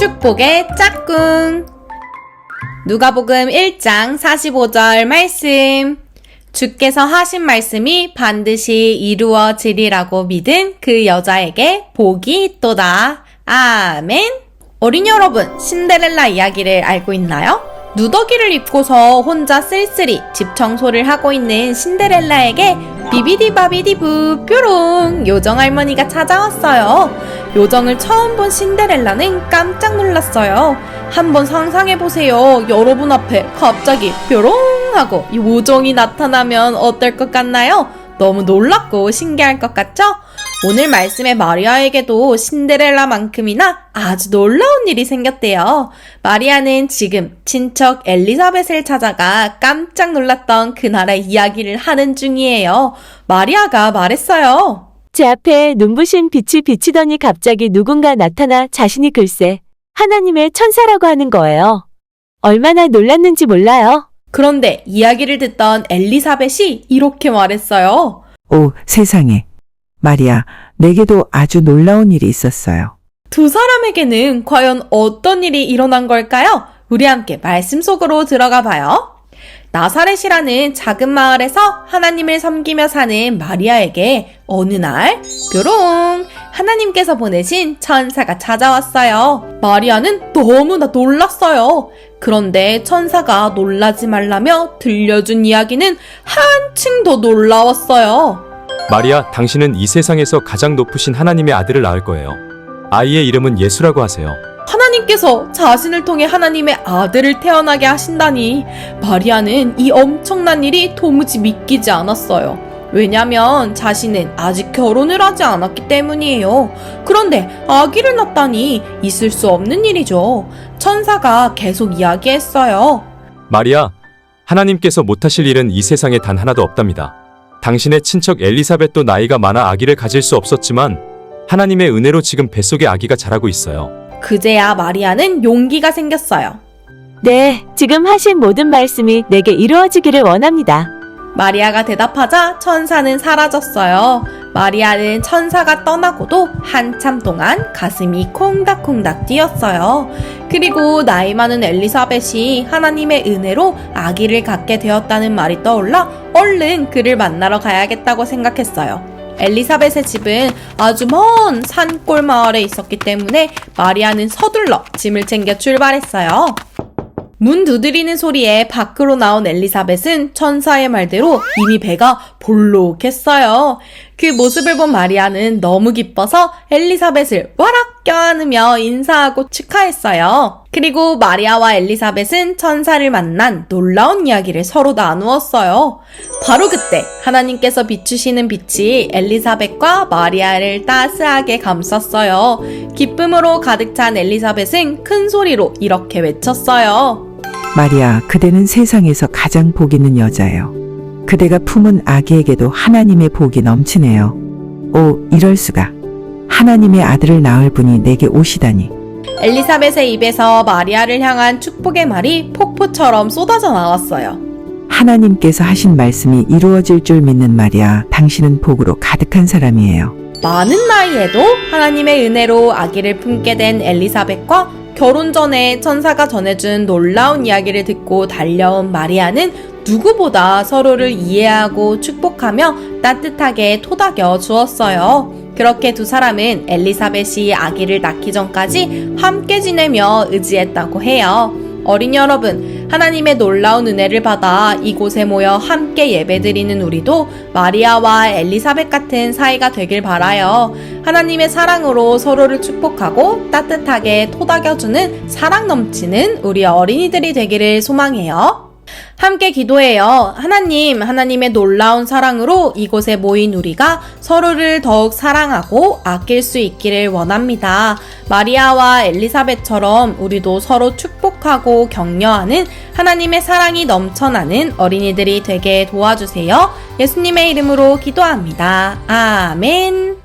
축복의 짝꿍. 누가복음 1장 45절 말씀. 주께서 하신 말씀이 반드시 이루어지리라고 믿은 그 여자에게 복이 있도다. 아멘. 어린 여러분, 신데렐라 이야기를 알고 있나요? 누더기를 입고서 혼자 쓸쓸히 집 청소를 하고 있는 신데렐라에게 비비디바비디부 뾰롱 요정 할머니가 찾아왔어요. 요정을 처음 본 신데렐라는 깜짝 놀랐어요. 한번 상상해 보세요. 여러분 앞에 갑자기 뾰롱 하고 요정이 나타나면 어떨 것 같나요? 너무 놀랍고 신기할 것 같죠? 오늘 말씀의 마리아에게도 신데렐라만큼이나 아주 놀라운 일이 생겼대요. 마리아는 지금 친척 엘리사벳을 찾아가 깜짝 놀랐던 그날의 이야기를 하는 중이에요. 마리아가 말했어요. 제 앞에 눈부신 빛이 비치더니 갑자기 누군가 나타나 자신이 글쎄 하나님의 천사라고 하는 거예요. 얼마나 놀랐는지 몰라요. 그런데 이야기를 듣던 엘리사벳이 이렇게 말했어요. 오, 세상에. 마리아, 내게도 아주 놀라운 일이 있었어요. 두 사람에게는 과연 어떤 일이 일어난 걸까요? 우리 함께 말씀 속으로 들어가 봐요. 나사렛이라는 작은 마을에서 하나님을 섬기며 사는 마리아에게 어느 날 뾰롱 하나님께서 보내신 천사가 찾아왔어요. 마리아는 너무나 놀랐어요. 그런데 천사가 놀라지 말라며 들려준 이야기는 한층 더 놀라웠어요. 마리아, 당신은 이 세상에서 가장 높으신 하나님의 아들을 낳을 거예요. 아이의 이름은 예수라고 하세요. 하나님께서 자신을 통해 하나님의 아들을 태어나게 하신다니 마리아는 이 엄청난 일이 도무지 믿기지 않았어요. 왜냐면 자신은 아직 결혼을 하지 않았기 때문이에요. 그런데 아기를 낳다니 있을 수 없는 일이죠. 천사가 계속 이야기했어요. 마리아, 하나님께서 못하실 일은 이 세상에 단 하나도 없답니다. 당신의 친척 엘리사벳도 나이가 많아 아기를 가질 수 없었지만 하나님의 은혜로 지금 뱃속에 아기가 자라고 있어요. 그제야 마리아는 용기가 생겼어요. 네, 지금 하신 모든 말씀이 내게 이루어지기를 원합니다. 마리아가 대답하자 천사는 사라졌어요. 마리아는 천사가 떠나고도 한참 동안 가슴이 콩닥콩닥 뛰었어요. 그리고 나이 많은 엘리사벳이 하나님의 은혜로 아기를 갖게 되었다는 말이 떠올라 얼른 그를 만나러 가야겠다고 생각했어요. 엘리사벳의 집은 아주 먼 산골 마을에 있었기 때문에 마리아는 서둘러 짐을 챙겨 출발했어요. 문 두드리는 소리에 밖으로 나온 엘리사벳은 천사의 말대로 이미 배가 볼록했어요. 그 모습을 본 마리아는 너무 기뻐서 엘리사벳을 와락 껴안으며 인사하고 축하했어요. 그리고 마리아와 엘리사벳은 천사를 만난 놀라운 이야기를 서로 나누었어요. 바로 그때 하나님께서 비추시는 빛이 엘리사벳과 마리아를 따스하게 감쌌어요. 기쁨으로 가득 찬 엘리사벳은 큰 소리로 이렇게 외쳤어요. 마리아, 그대는 세상에서 가장 복 있는 여자예요. 그대가 품은 아기에게도 하나님의 복이 넘치네요. 오, 이럴 수가. 하나님의 아들을 낳을 분이 내게 오시다니. 엘리사벳의 입에서 마리아를 향한 축복의 말이 폭포처럼 쏟아져 나왔어요. 하나님께서 하신 말씀이 이루어질 줄 믿는 마리아, 당신은 복으로 가득한 사람이에요. 많은 나이에도 하나님의 은혜로 아기를 품게 된 엘리사벳과 결혼 전에 천사가 전해준 놀라운 이야기를 듣고 달려온 마리아는 누구보다 서로를 이해하고 축복하며 따뜻하게 토닥여 주었어요. 그렇게 두 사람은 엘리사벳이 아기를 낳기 전까지 함께 지내며 의지했다고 해요. 어린 여러분, 하나님의 놀라운 은혜를 받아 이곳에 모여 함께 예배드리는 우리도 마리아와 엘리사벳 같은 사이가 되길 바라요. 하나님의 사랑으로 서로를 축복하고 따뜻하게 토닥여주는 사랑 넘치는 우리 어린이들이 되기를 소망해요. 함께 기도해요. 하나님, 하나님의 놀라운 사랑으로 이곳에 모인 우리가 서로를 더욱 사랑하고 아낄 수 있기를 원합니다. 마리아와 엘리사벳처럼 우리도 서로 축복하고 격려하는 하나님의 사랑이 넘쳐나는 어린이들이 되게 도와주세요. 예수님의 이름으로 기도합니다. 아멘.